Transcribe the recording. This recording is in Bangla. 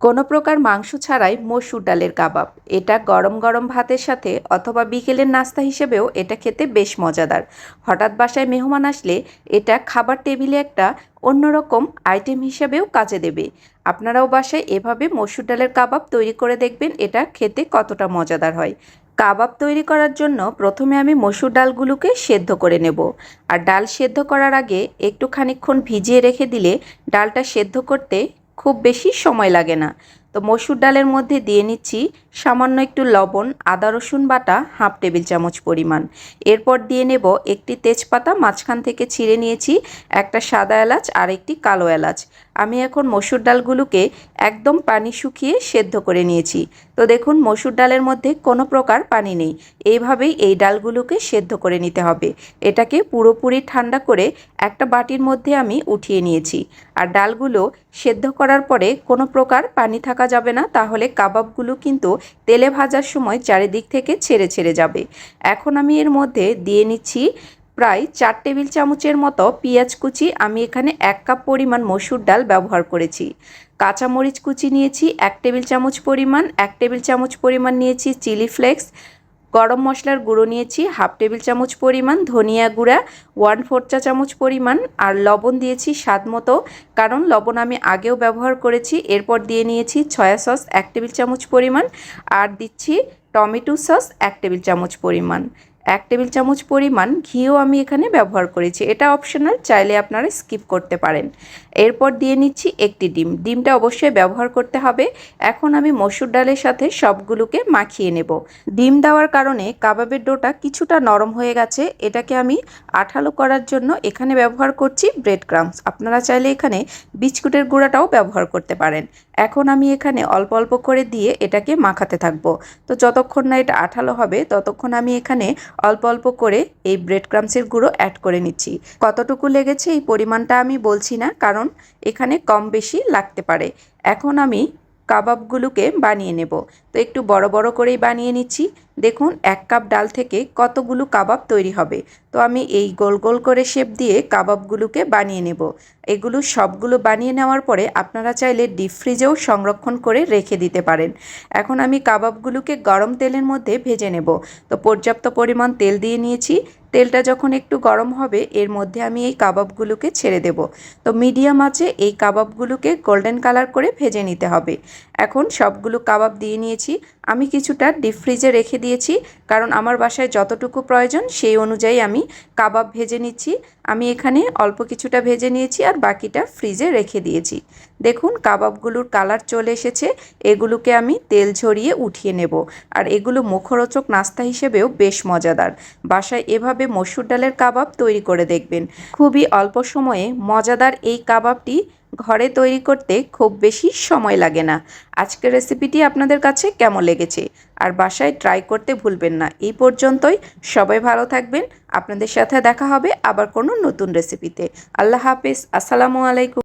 কোনো প্রকার মাংস ছাড়াই মসুর ডালের কাবাব। এটা গরম গরম ভাতের সাথে অথবা বিকেলের নাস্তা হিসেবেও এটা খেতে বেশ মজাদার। হঠাৎ বাসায় মেহমান আসলে এটা খাবার টেবিলে একটা অন্যরকম আইটেম হিসেবেও কাজে দেবে। আপনারাও বাসায় এভাবে মসুর ডালের কাবাব তৈরি করে দেখবেন, এটা খেতে কতটা মজাদার হয়। কাবাব তৈরি করার জন্য প্রথমে আমি মসুর ডালগুলোকে সেদ্ধ করে নেব। আর ডাল সেদ্ধ করার আগে একটু খানিকক্ষণ ভিজিয়ে রেখে দিলে ডালটা সেদ্ধ করতে খুব বেশি সময় লাগে না। তো মসুর ডালের মধ্যে দিয়ে নিচ্ছি সামান্য একটু লবণ, আদা, রসুন বাটা, হাফ টেবিল চামচ পরিমাণ। এরপর দিয়ে নেব একটি তেজপাতা, মাঝখান থেকে ছিঁড়ে নিয়েছি একটা সাদা এলাচ আর একটি কালো এলাচ। আমি এখন মসুর ডালগুলোকে একদম পানি শুকিয়ে সেদ্ধ করে নিয়েছি। তো দেখুন, মসুর ডালের মধ্যে কোনো প্রকার পানি নেই। এইভাবেই এই ডালগুলোকে সেদ্ধ করে নিতে হবে। এটাকে পুরোপুরি ঠান্ডা করে একটা বাটির মধ্যে আমি উঠিয়ে নিয়েছি। আর ডালগুলো সেদ্ধ করার পরে কোনো প্রকার পানি থাকা যাবে না, তাহলে কাবাবগুলো কিন্তু তেলে ভাজার সময় চারিদিক থেকে ছেড়ে ছেড়ে যাবে। এখন আমি এর মধ্যে দিয়ে নিচ্ছি প্রায় চার টেবিল চামচের মতো পেঁয়াজ কুচি। আমি এখানে এক কাপ পরিমাণ মসুর ডাল ব্যবহার করেছি। কাঁচামরিচ কুচি নিয়েছি এক টেবিল চামচ পরিমাণ, এক টেবিল চামচ পরিমাণ নিয়েছি চিলি ফ্লেক্স গরম মশলার গুঁড়ো নিয়েছি, হাফ টেবিল চামচ পরিমাণ, ধনিয়া গুঁড়া ওয়ান ফোর চা চামচ পরিমাণ, আর লবণ দিয়েছি স্বাদ মতো, কারণ লবণ আমি আগেও ব্যবহার করেছি, এরপর দিয়ে নিয়েছি ছয়া সস এক টেবিল চামচ পরিমাণ, আর দিচ্ছি টমেটো সস এক টেবিল চামচ পরিমাণ। এক টেবিল চামচ পরিমাণ ঘিও আমি এখানে ব্যবহার করেছি। এটা অপশনাল চাইলে আপনারা স্কিপ করতে পারেন। এরপর দিয়ে নিচ্ছি একটি ডিম। ডিমটা অবশ্যই ব্যবহার করতে হবে। এখন আমি মসুর ডালের সাথে সবগুলোকে মাখিয়ে নেব। ডিম দেওয়ার কারণে কাবাবের ডোটা কিছুটা নরম হয়ে গেছে। এটাকে আমি আঠালো করার জন্য এখানে ব্যবহার করছি ব্রেড ক্রামস আপনারা চাইলে এখানে বিস্কুটের গুঁড়াটাও ব্যবহার করতে পারেন। এখন আমি এখানে অল্প অল্প করে দিয়ে এটাকে মাখাতে থাকব। তো যতক্ষণ না এটা আঠালো হবে, ততক্ষণ আমি এখানে অল্প অল্প করে এই ব্রেড ক্রামসের গুঁড়ো অ্যাড করে নিচ্ছি। কতটুকু লেগেছে এই পরিমাণটা আমি বলছি না, কারণ এখানে কম বেশি লাগতে পারে। এখন আমি কাবাবগুলোকে বানিয়ে নেব। তো একটু বড় বড় করেই বানিয়ে নিচ্ছি। দেখুন, এক কাপ ডাল থেকে কতগুলো কাবাব তৈরি হবে। তো আমি এই গোল গোল করে শেপ দিয়ে কাবাবগুলোকে বানিয়ে নেব। এগুলো সবগুলো বানিয়ে নেওয়ার পরে আপনারা চাইলে ডিপ ফ্রিজেও সংরক্ষণ করে রেখে দিতে পারেন। এখন আমি কাবাবগুলোকে গরম তেলের মধ্যে ভেজে নেব। তো পর্যাপ্ত পরিমাণ তেল দিয়ে নিয়েছি। তেলটা যখন একটু গরম হবে, এর মধ্যে আমি এই কাবাবগুলোকে ছেড়ে দেব। তো মিডিয়াম আছে এই কাবাবগুলোকে গোল্ডেন কালার করে ভেজে নিতে হবে। এখন সবগুলো কাবাব দিয়ে নিয়েছি। আমি কিছুটা ডিপ ফ্রিজে রেখে দিয়েছি, কারণ আমার বাসায় যতটুকু প্রয়োজন সেই অনুযায়ী আমি কাবাব ভেজে নিচ্ছি। আমি এখানে অল্প কিছুটা ভেজে নিয়েছি আর বাকিটা ফ্রিজে রেখে দিয়েছি। দেখুন, কাবাবগুলোর কালার চলে এসেছে। এগুলোকে আমি তেল ঝরিয়ে উঠিয়ে নেব। আর এগুলো মুখরোচক নাস্তা হিসেবেও বেশ মজাদার। বাসায় এভাবে মসুর ডালের কাবাব তৈরি করে দেখবেন। খুবই অল্প সময়ে মজাদার এই কাবাবটি ঘরে তৈরি করতে খুব বেশি সময় লাগে না। আজকের রেসিপিটি আপনাদের কাছে কেমন লেগেছে? আর বাসায় ট্রাই করতে ভুলবেন না। এই পর্যন্তই। সবাই ভালো থাকবেন। আপনাদের সাথে দেখা হবে আবার কোনো নতুন রেসিপিতে আল্লাহ হাফিজ। আসসালামু আলাইকুম।